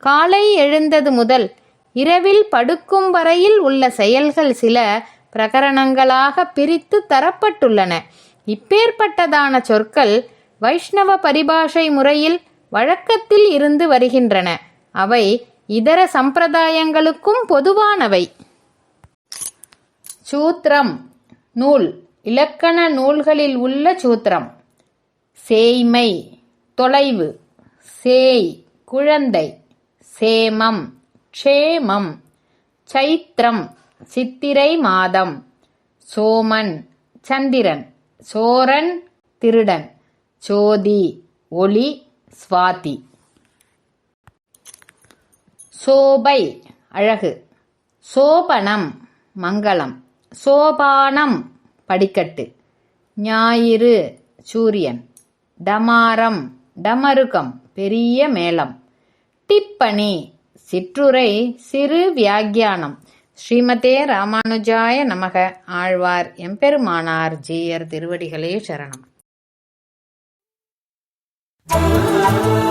காலை எழுந்தது முதல் இரவில் படுக்கும் வரையில் உள்ள செயல்கள் சில பிரகரணங்களாக பிரித்து தரப்பட்டுள்ளன. இப்பேற்பட்டதான சொற்கள் வைஷ்ணவ பரிபாஷை முறையில் வழக்கத்தில் இருந்து வருகின்றன. அவை இதர சம்பிரதாயங்களுக்கும் பொதுவானவை. சூத்திரம். நூல். இலக்கண நூல்களில் உள்ள சூத்திரம். சேய்மை. தொலைவு. சேய். குழந்தை. சேமம் க்ஷேமம் சைத்திரம் சித்திரை மாதம் சோமன் சந்திரன் சோரன் திருடன் சோதி ஒளி சுவாதி. சோபை அழகு. சோபனம் மங்களம். சோபானம் படிக்கட்டு. ஞாயிறு சூரியன். டமாரம் டமருகம் பெரிய மேளம். டிப்பணி சிற்றுரை சிறு வியாக்கியானம் ஸ்ரீமதே ராமானுஜாய நமக ஆழ்வார் எம்பெருமானார் ஜீயர் திருவடிகளே சரணம் Thank you.